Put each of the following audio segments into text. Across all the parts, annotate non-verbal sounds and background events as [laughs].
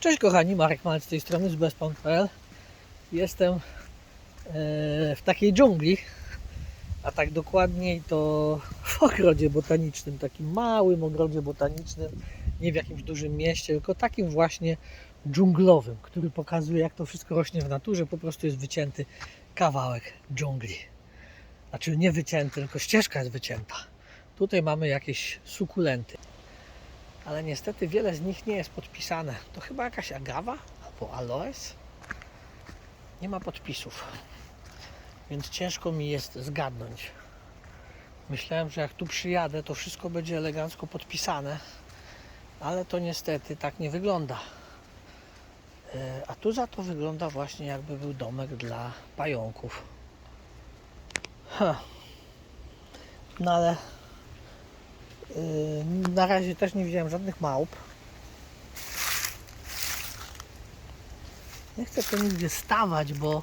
Cześć kochani, Marek Malec z tej strony z bezpan.pl Jestem e, w takiej dżungli, a tak dokładniej to w ogrodzie botanicznym, takim małym ogrodzie botanicznym, nie w jakimś dużym mieście, tylko takim właśnie dżunglowym, który pokazuje jak to wszystko rośnie w naturze, po prostu jest wycięty kawałek dżungli. Znaczy nie wycięty, tylko ścieżka jest wycięta. Tutaj mamy jakieś sukulenty ale niestety wiele z nich nie jest podpisane. To chyba jakaś agawa albo aloes. Nie ma podpisów, więc ciężko mi jest zgadnąć. Myślałem, że jak tu przyjadę, to wszystko będzie elegancko podpisane, ale to niestety tak nie wygląda. E, A tu za to wygląda właśnie jakby był domek dla pająków. Ha. No ale Na razie też nie widziałem żadnych małp. Nie chcę to nigdzie stawać, bo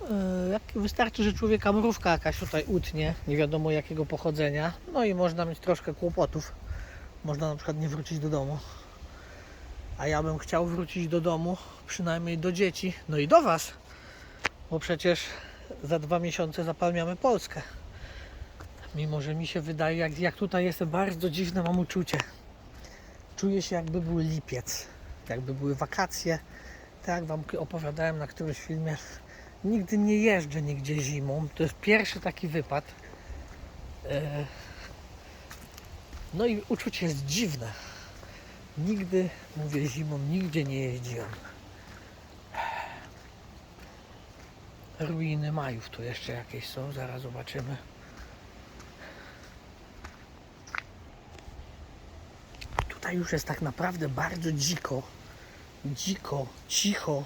yy, jak wystarczy, że człowieka mrówka jakaś tutaj utnie, nie wiadomo jakiego pochodzenia, no i można mieć troszkę kłopotów. Można na przykład nie wrócić do domu. A ja bym chciał wrócić do domu, przynajmniej do dzieci, no i do Was, bo przecież za dwa miesiące zapalmiamy Polskę. Mimo, że mi się wydaje, jak, jak tutaj jestem, bardzo dziwne mam uczucie. Czuję się jakby był lipiec, jakby były wakacje. Tak jak Wam opowiadałem na którymś filmie, nigdy nie jeżdżę nigdzie zimą. To jest pierwszy taki wypad. E, No i uczucie jest dziwne. Nigdy, mówię zimą, nigdzie nie jeździłem. Ruiny Majów tu jeszcze jakieś są, zaraz zobaczymy. Tutaj już jest tak naprawdę bardzo dziko. Dziko, cicho.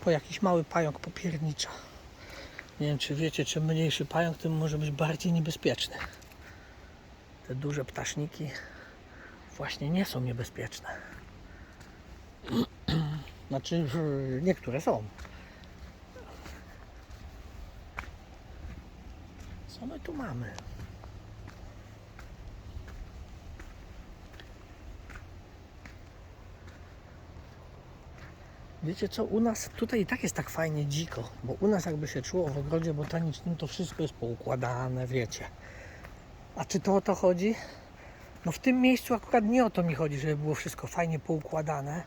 Po jakiś mały pająk popiernicza. Nie wiem, czy wiecie, czym mniejszy pająk, tym może być bardziej niebezpieczny. Te duże ptaszniki właśnie nie są niebezpieczne. [clears throat] Znaczy, niektóre są. Co my tu mamy? Wiecie co, u nas tutaj i tak jest tak fajnie dziko, bo u nas jakby się czuło w ogrodzie botanicznym, to wszystko jest poukładane, wiecie. A czy to o to chodzi? No w tym miejscu akurat nie o to mi chodzi, żeby było wszystko fajnie poukładane,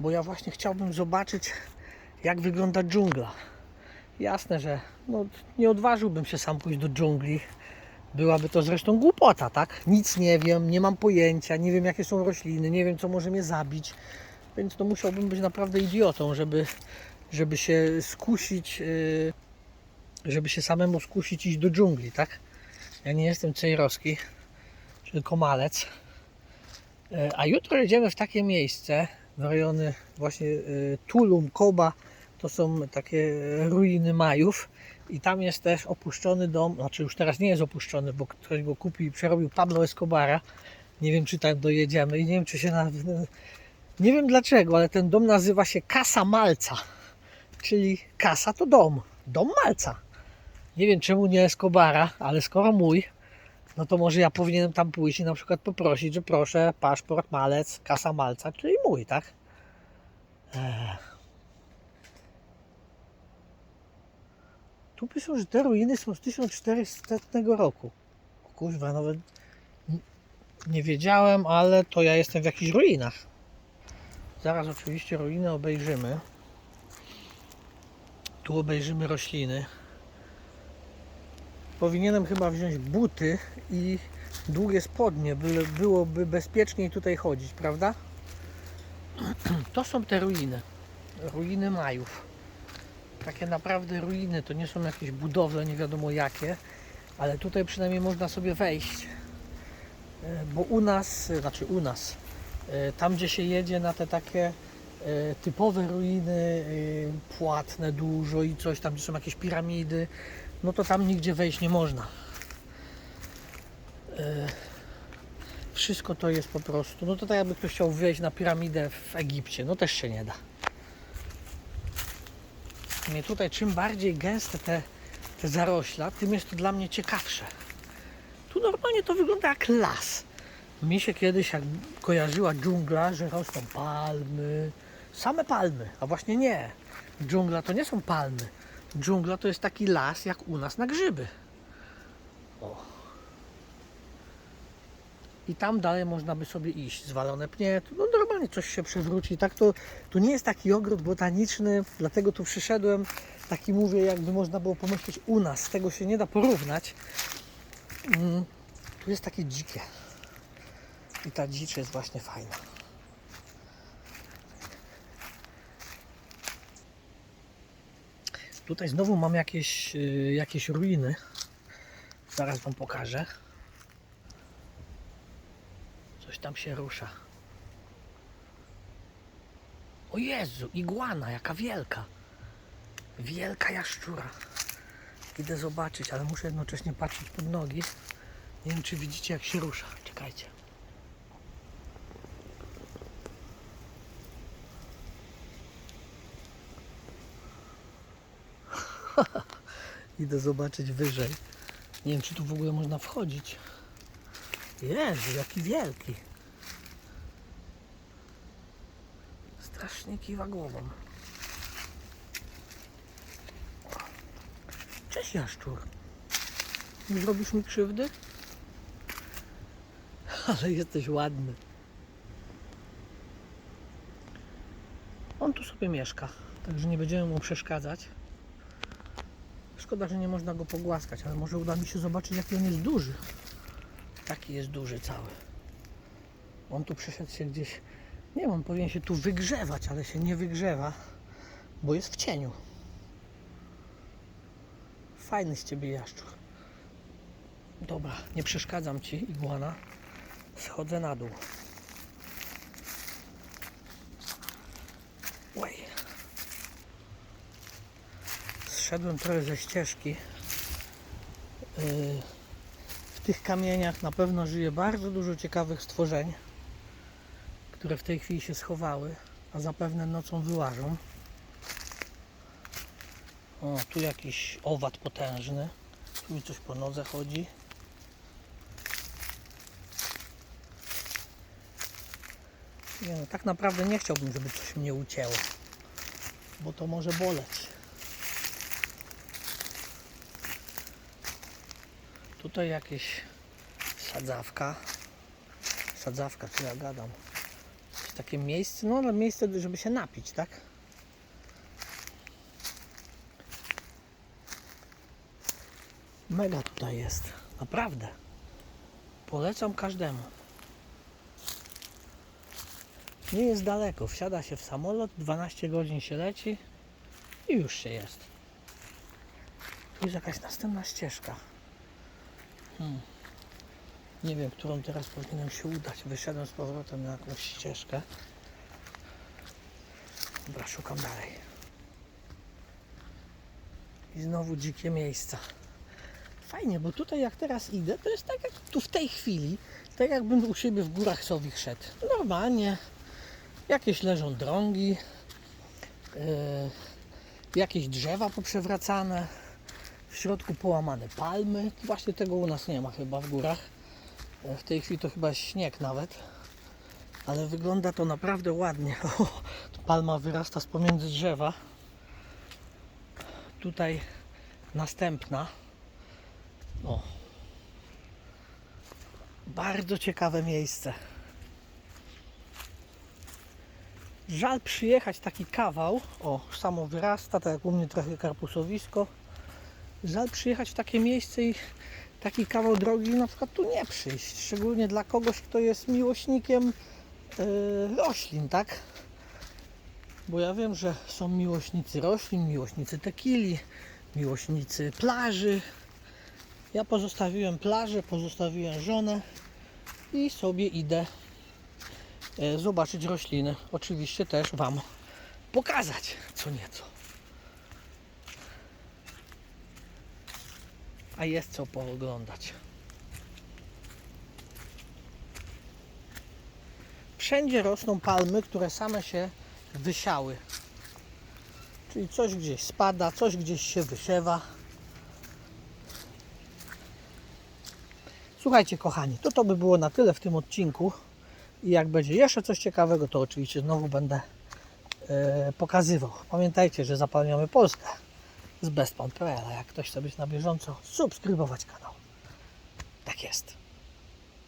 bo ja właśnie chciałbym zobaczyć, jak wygląda dżungla. Jasne, że no, nie odważyłbym się sam pójść do dżungli. Byłaby to zresztą głupota, tak? Nic nie wiem, nie mam pojęcia, nie wiem jakie są rośliny, nie wiem co może mnie zabić. Więc no musiałbym być naprawdę idiotą, żeby, żeby się skusić, yy, żeby się samemu skusić iść do dżungli, tak? Ja nie jestem Cejrowski, tylko malec. Yy, A jutro jedziemy w takie miejsce, w rejony właśnie yy, Tulum, Koba, to są takie ruiny Majów i tam jest też opuszczony dom, znaczy już teraz nie jest opuszczony, bo ktoś go kupił i przerobił Pablo Escobara. Nie wiem czy tam dojedziemy i nie wiem czy się na, nie wiem dlaczego, ale ten dom nazywa się Casa Malca. Czyli kasa to dom. Dom Malca. Nie wiem czemu nie Escobara, ale skoro mój, no to może ja powinienem tam pójść i na przykład poprosić, że proszę, paszport Malec, Kasa Malca, czyli mój, tak? Ech. Tu piszą, że te ruiny są z 1400 roku. Kurwa, nawet nie wiedziałem, ale to ja jestem w jakichś ruinach. Zaraz oczywiście ruiny obejrzymy. Tu obejrzymy rośliny. Powinienem chyba wziąć buty i długie spodnie, byle byłoby bezpieczniej tutaj chodzić, prawda? [clears throat] To są te ruiny. Ruiny Majów. Takie naprawdę ruiny, to nie są jakieś budowle, nie wiadomo jakie, ale tutaj przynajmniej można sobie wejść. E, Bo u nas, znaczy u nas, Tam, gdzie się jedzie na te takie e, typowe ruiny, e, płatne dużo i coś tam, gdzie są jakieś piramidy, no to tam nigdzie wejść nie można. E, Wszystko to jest po prostu, no to tak jakby ktoś chciał wejść na piramidę w Egipcie, no też się nie da. Nie, tutaj czym bardziej gęste te, te zarośla, tym jest to dla mnie ciekawsze. Tu normalnie to wygląda jak las. Mi się kiedyś jak kojarzyła dżungla, że rosną palmy, same palmy, a właśnie nie. Dżungla to nie są palmy. Dżungla to jest taki las jak u nas na grzyby. O. I tam dalej można by sobie iść. Zwalone pnie, no normalnie coś się przewróci. Tak to, tu nie jest taki ogród botaniczny, dlatego tu przyszedłem. Taki mówię, jakby można było pomyśleć u nas. Tego się nie da porównać. Mm, tu jest takie dzikie. I ta dzicz jest właśnie fajna. Tutaj znowu mam jakieś, y, jakieś ruiny. Zaraz Wam pokażę. Coś tam się rusza. O Jezu, iguana, jaka wielka. Wielka jaszczura. Idę zobaczyć, ale muszę jednocześnie patrzeć pod nogi. Nie wiem, czy widzicie, jak się rusza. Czekajcie. [laughs] Idę zobaczyć wyżej. Nie wiem, czy tu w ogóle można wchodzić. Jezu, jaki wielki. Strasznie kiwa głową. Cześć jaszczur. Nie zrobisz mi krzywdy? [laughs] Ale jesteś ładny. On tu sobie mieszka, także nie będziemy mu przeszkadzać. Szkoda, że nie można go pogłaskać, ale może uda mi się zobaczyć, jaki on jest duży. Taki jest duży cały. On tu przeszedł się gdzieś, nie wiem, on powinien się tu wygrzewać, ale się nie wygrzewa, bo jest w cieniu. Fajny z ciebie jaszczur. Dobra, nie przeszkadzam ci, iguana. Schodzę na dół. Zszedłem trochę ze ścieżki. Yy, W tych kamieniach na pewno żyje bardzo dużo ciekawych stworzeń, które w tej chwili się schowały, a zapewne nocą wyłażą. O, tu jakiś owad potężny. Tu mi coś po nodze chodzi. Nie no, tak naprawdę nie chciałbym, żeby coś mnie ucięło, bo to może boleć. Tutaj jakieś sadzawka. Sadzawka, co ja gadam. Jakieś takie miejsce, no ale miejsce, żeby się napić, tak? Mega tutaj jest, naprawdę. Polecam każdemu. Nie jest daleko, wsiada się w samolot, 12 godzin się leci i już się jest. Tu jest jakaś następna ścieżka. Hmm. Nie wiem, którą teraz powinienem się udać. Wyszedłem z powrotem na jakąś ścieżkę. Dobra, szukam dalej. I znowu dzikie miejsca. Fajnie, bo tutaj jak teraz idę, to jest tak jak tu w tej chwili, tak jakbym u siebie w górach Sowich szedł. Normalnie. Jakieś leżą drągi, yy, jakieś drzewa poprzewracane, w środku połamane palmy. Właśnie tego u nas nie ma chyba w górach. W tej chwili to chyba śnieg nawet. Ale wygląda to naprawdę ładnie. [laughs] O, palma wyrasta z pomiędzy drzewa. Tutaj następna. O. Bardzo ciekawe miejsce. Żal przyjechać taki kawał. O, samo wyrasta, tak jak u mnie trochę karpusowisko. Żal przyjechać w takie miejsce i taki kawał drogi na przykład tu nie przyjść. Szczególnie dla kogoś, kto jest miłośnikiem yy, roślin, tak? Bo ja wiem, że są miłośnicy roślin, miłośnicy tekili, miłośnicy plaży. Ja pozostawiłem plażę, pozostawiłem żonę i sobie idę e, zobaczyć rośliny. Oczywiście też Wam pokazać co nieco. a jest co pooglądać. Wszędzie rosną palmy, które same się wysiały. Czyli coś gdzieś spada, coś gdzieś się wysiewa. Słuchajcie, kochani, to to by było na tyle w tym odcinku. I jak będzie jeszcze coś ciekawego, to oczywiście znowu będę yy, pokazywał. Pamiętajcie, że zapalniamy Polskę z bestpon.pl, jak ktoś chce być na bieżąco, subskrybować kanał. Tak jest.